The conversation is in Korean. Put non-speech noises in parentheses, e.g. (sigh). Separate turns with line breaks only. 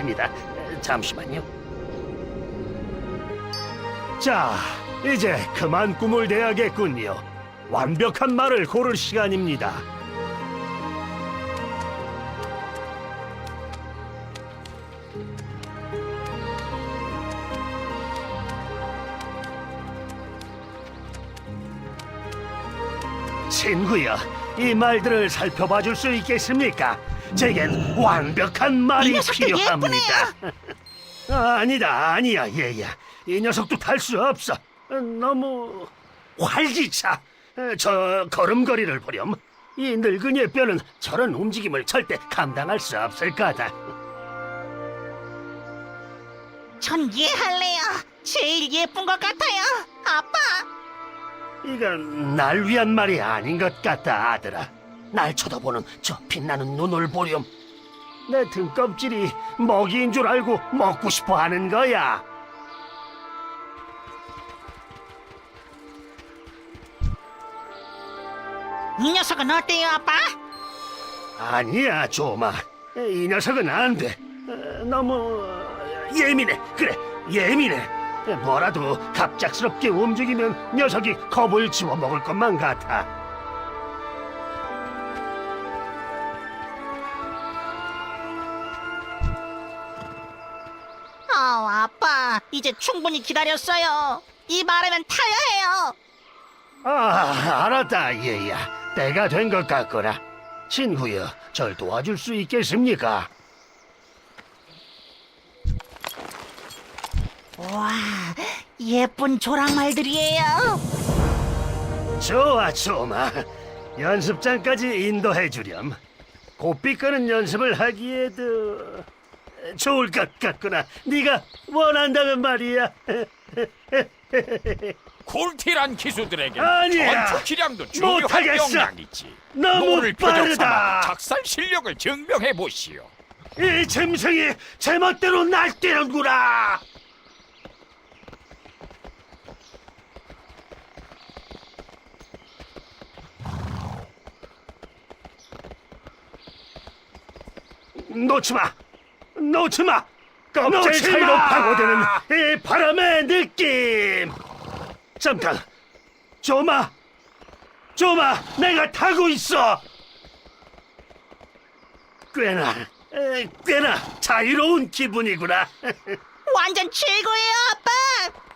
하겠습니다. 에, 잠시만요. 자, 이제 그만 꿈을 대야겠군요. 완벽한 말을 고를 시간입니다. 친구여, 이 말들을 살펴봐 줄 수 있겠습니까? 제겐 완벽한
이
말이
녀석들
필요합니다. 아, 아니다, 아니야, 얘야. 이 녀석도 탈 수 없어. 어, 너무 활기차. 어, 저 걸음걸이를 보렴. 이 늙은이의 뼈는 저런 움직임을 절대 감당할 수 없을 거다.
전 얘할래요. 제일 예쁜 것 같아요. 아빠.
이건 날 위한 말이 아닌 것 같다, 아들아. 날 쳐다보는 저 빛나는 눈을 보렴. 내 등껍질이 먹이인 줄 알고 먹고 싶어 하는 거야.
이 녀석은 어때요, 아빠?
아니야, 조마. 이 녀석은 안 돼. 어, 너무 예민해. 그래, 예민해. 뭐라도 갑작스럽게 움직이면 녀석이 겁을 집어먹을 것만 같아.
아, 아빠. 이제 충분히 기다렸어요. 이 말하면 타야 해요.
아, 알았다, 얘야. 때가 된 것 같거라. 친구여, 절 도와줄 수 있겠습니까?
와, 예쁜 조랑말들이에요.
좋아, 조마. 연습장까지 인도해 주렴. 고삐 끄는 연습을 하기에도 좋을 것 같구나. 네가 원한다면 말이야.
굴티란 기수들에게
아니야.
전투 기량도 중요한
못하겠어.
역량이지.
너무
노를 표적
빠르다.
삼아 작살 실력을 증명해 보시오.
이 짐승이 제멋대로 날뛰는구나. 놓지 마! 놓지 마! 껍질 사이로 파고드는 이 바람의 느낌! 잠깐! 조마! 조마! 내가 타고 있어! 꽤나, 에, 꽤나 자유로운 기분이구나. (laughs)
완전 최고예요, 아빠.